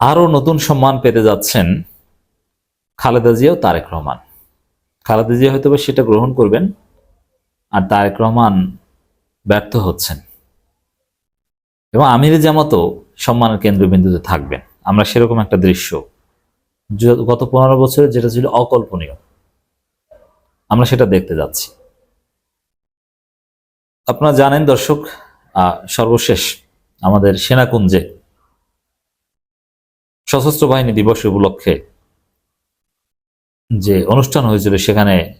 আরও নতুন সম্মান পেতে যাচ্ছেন খালেদা জিয়া ও তারেক রহমান। খালেদা জিয়া হয়তো সেটা গ্রহণ করবেন আর তারেক রহমান ব্যর্থ হচ্ছেন। এবং আমির জামাতও সম্মানের কেন্দ্রবিন্দুতে থাকবেন। আমরা সেরকম একটা দৃশ্য। গত পনেরো বছরে যেটা ছিল অকল্পনীয়, আমরা সেটা দেখতে যাচ্ছি। আপনারা জানেন দর্শক সর্বশেষ আমাদের সেনাকুঞ্জে সশস্ত্র বাহিনী দিবস উপলক্ষে যে অনুষ্ঠান হয়েছিল, সেখানে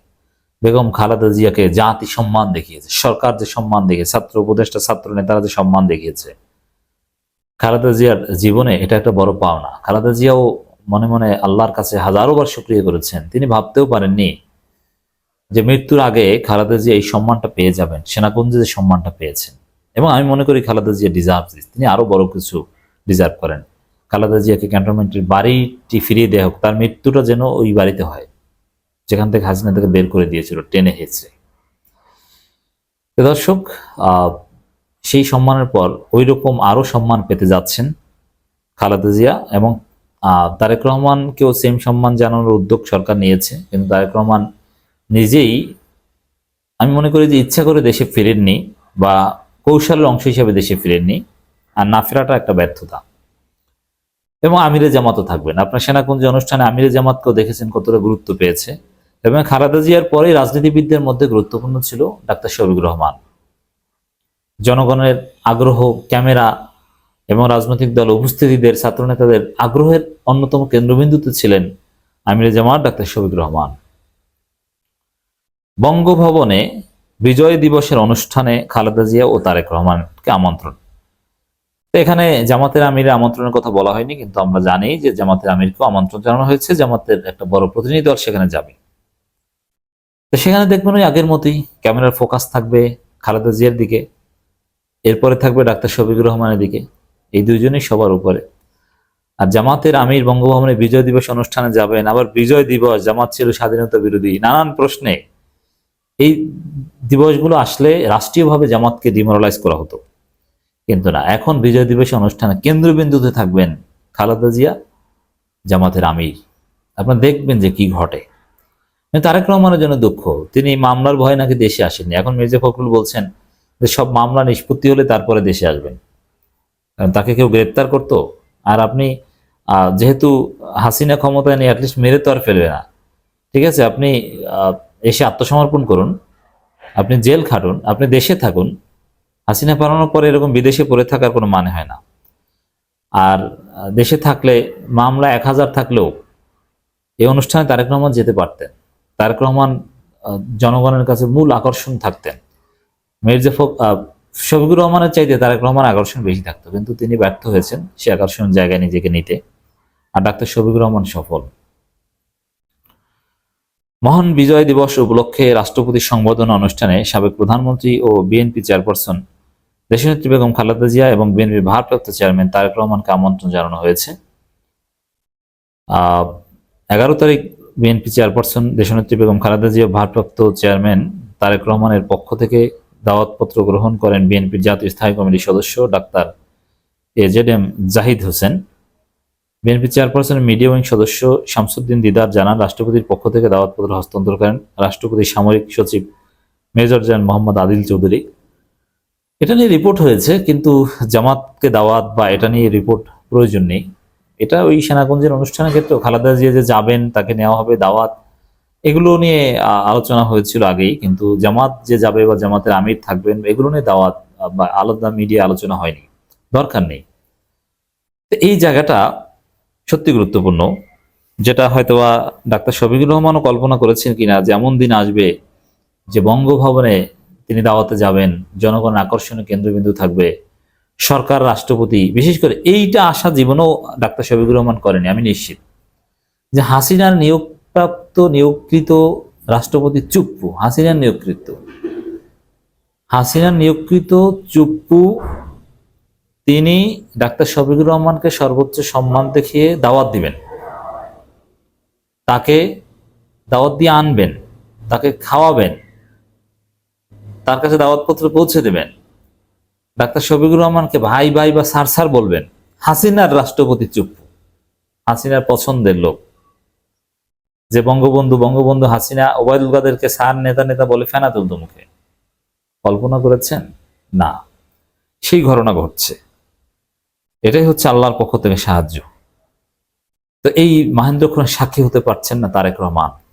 বেগম খালেদা জিয়াকে জাতি সম্মান দেখিয়েছে, সরকার যে সম্মান দেখিয়েছে, ছাত্র উপদেষ্টা, ছাত্র নেতারা যে সম্মান দেখিয়েছে। খালেদা জিয়ার জীবনে এটা একটা বড় পাওনা। খালেদা জিয়াও মনে মনে আল্লাহর কাছে হাজারো বার সক্রিয় করেছেন। তিনি ভাবতেও পারেননি যে মৃত্যুর আগে খালেদা জিয়া এই সম্মানটা পেয়ে যাবেন সেনাকুঞ্জে যে সম্মানটা পেয়েছেন। এবং আমি মনে করি খালেদা জিয়া ডিজার্ভ তিনি আরও বড় কিছু ডিজার্ভ করেন। খালেদা জিয়াকে ক্যান্টনমেন্টের বাড়িটি ফিরিয়ে দেওয়া হোক, তার মৃত্যুটা যেন ওই বাড়িতে হয়। যেখান থেকে হাসিনা থেকে বের করে দিয়েছিল, টেনে হেঁচড়ে। দর্শক সেই সম্মানের পর ওই রকম আরও সম্মান পেতে যাচ্ছেন খালেদা জিয়া এবং তারেক রহমানকেও সেম সম্মান জানানোর উদ্যোগ সরকার নিয়েছে। কিন্তু তারেক রহমান নিজেই, আমি মনে করি যে ইচ্ছা করে দেশে ফিরেননি বা কৌশলের অংশ হিসেবে দেশে ফিরেননি। আর না ফেরাটা একটা ব্যর্থতা। এবং আমিরে জামাতও থাকবেন। আপনার সেনাকুঞ্জ অনুষ্ঠানে আমিরে জামাতকেও দেখেছেন কতটা গুরুত্ব পেয়েছে। এবং খালেদা জিয়ার পরেই রাজনীতিবিদদের মধ্যে গুরুত্বপূর্ণ ছিল ডাক্তার শফিক রহমান। জনগণের আগ্রহ, ক্যামেরা এবং রাজনৈতিক দল উপস্থিতিদের, ছাত্রনেতাদের আগ্রহের অন্যতম কেন্দ্রবিন্দুতে ছিলেন আমিরে জামাত, ডাক্তার শফিক রহমান। বঙ্গভবনে বিজয় দিবসের অনুষ্ঠানে খালেদা জিয়া ও তারেক রহমানকে আমন্ত্রণ। তো এখানে জামাতের আমিরের আমন্ত্রণের কথা বলা হয়নি, কিন্তু আমরা জানি যে জামাতের আমিরকেও আমন্ত্রণ জানানো হয়েছে, জামাতের একটা বড় প্রতিনিধি দল সেখানে যাবে। তো সেখানে দেখবেন ওই আগের মতোই ক্যামেরার ফোকাস থাকবে খালেদা জিয়ার দিকে, এরপরে থাকবে ডাক্তার শফিকুর রহমানের দিকে, এই দুইজনই সবার উপরে। আর জামাতের আমির বঙ্গভবনে বিজয় দিবস অনুষ্ঠানে যাবেন, আবার বিজয় দিবস, জামাত ছিল স্বাধীনতা বিরোধী, নানান প্রশ্নে। এই দিবসগুলো আসলে রাষ্ট্রীয়ভাবে জামাতকে ডিমোরালাইজ করা হতো। কিন্তু না, এখন বিজয় দিবস অনুষ্ঠানে কেন্দ্রবিন্দুতে থাকবেন খালেদা জিয়া, জামাতের আমির। আপনারা দেখবেন যে কি ঘটে। তারেক রহমানের জন্য দুঃখ। তিনি মামলার ভয় নাকি দেশে আসেননি। এখন মির্জা ফখরুল বলছেন যে সব মামলা নিষ্পত্তি হলে তারপরে দেশে আসবেন। কারণ তাকে কেউ গ্রেপ্তার করতো। আর আপনি যেহেতু হাসিনা ক্ষমতায় নেই অ্যাটলিস্ট মেরে তো আর ফেলবে না। ঠিক আছে, আপনি এসে আত্মসমর্পণ করুন। আপনি জেল খাটুন। আপনি দেশে থাকুন। হাসিনা পালানোর পরে এরকম বিদেশে পড়ে থাকার কোনো মানে হয় না। আর দেশে থাকলে মামলা এক হাজার থাকলেও এই অনুষ্ঠানে তারেক রহমান যেতে পারতেন। তারেক রহমান জনগণের কাছে মূল আকর্ষণ থাকতেন। মির্জা শফিকুর রহমানের চাইতে তারেক রহমান আকর্ষণ বেশি থাকতো। কিন্তু তিনি ব্যর্থ হয়েছেন সে আকর্ষণ জায়গায় নিজেকে নিতে। আর ডাক্তার শফিকুর রহমান সফল। মহান বিজয় দিবস উপলক্ষে রাষ্ট্রপতির সংবর্ধনা অনুষ্ঠানে সাবেক প্রধানমন্ত্রী ও বিএনপি চেয়ারপারসন দেশনেত্রী বেগম খালেদা জিয়া এবং বিএনপির ভারপ্রাপ্ত চেয়ারম্যান তারেক রহমানকে আমন্ত্রণ জানানো হয়েছে। এগারো তারিখ বিএনপি চেয়ারপারসন দেশনেত্রী বেগম খালেদা জিয়া ভারপ্রাপ্ত চেয়ারম্যান তারেক রহমানের পক্ষ থেকে দাওয়াতপত্র গ্রহণ করেন বিএনপির জাতীয় স্থায়ী কমিটির সদস্য doctor AZ M Zahid Hossain. BNP চেয়ারপারসনের মিডিয়া উইং সদস্য শামসুদ্দিন দিদার জানান, রাষ্ট্রপতির পক্ষ থেকে দাওয়াতপত্র হস্তান্তর করেন রাষ্ট্রপতির সামরিক সচিব মেজর জেনারেল মোহাম্মদ আদিল চৌধুরী। এটা নিয়ে রিপোর্ট হয়েছে, কিন্তু জামাতকে দাওয়াত বা এটা নিয়ে রিপোর্ট প্রয়োজন নেই। এটা ওই সেনাগঞ্জের অনুষ্ঠানের ক্ষেত্রেও খালেদা জিয়া যে যাবেন, তাকে নেওয়া হবে দাওয়াত, এগুলো নিয়ে আলোচনা হয়েছিল আগেই, কিন্তু জামাত যে যাবে বা জামাতের আমির থাকবেন, এগুলো নিয়ে দাওয়াত বা আলাদা মিডিয়া আলোচনা হয়নি। দরকার নেই। এই জায়গাটা সত্যি গুরুত্বপূর্ণ, যেটা হয়তোবা ডাক্তার শফিকুর রহমানও কল্পনা করেছেন কিনা, যে এমন দিন আসবে যে বঙ্গভবনে তিনি দাওয়াতে যাবেন। জনগণ আকর্ষণীয় কেন্দ্রবিন্দু থাকবে সরকার, রাষ্ট্রপতি। বিশেষ করে এইটা আশা জীবনেও ডাক্তার শফিকুর রহমান করেনি, আমি নিশ্চিত। যে হাসিনার নিয়োগপ্রাপ্ত, নিয়োগকৃত রাষ্ট্রপতি চুপ্পু, হাসিনার নিয়োগকৃত। হাসিনার নিয়োগকৃত চুপ্পু, তিনি ডাক্তার শফিকুর রহমানকে সর্বোচ্চ সম্মান দেখিয়ে দাওয়াত দিবেন। তাকে দাওয়াত দিয়ে আনবেন, তাকে খাওয়াবেন। তার কাছে দাওয়াতপত্র পৌঁছে দেবেন। ডাক্তার শফিকুর রহমানকে ভাই ভাই বা সার স্যার বলবেন, হাসিনার রাষ্ট্রপতি চুপ। হাসিনার পছন্দের লোক। যে বঙ্গবন্ধু বঙ্গবন্ধু হাসিনা, ওবায়দুল কাদেরকে সার নেতা নেতা বলে ফেনা তুলতো মুখে। কল্পনা করেছেন? না। সেই ঘটনা ঘটছে। এটাই হচ্ছে আল্লাহর পক্ষ থেকে সাহায্য। তো এই মাহেন্দ্র সাক্ষী হতে পারছেন না তারেক রহমান।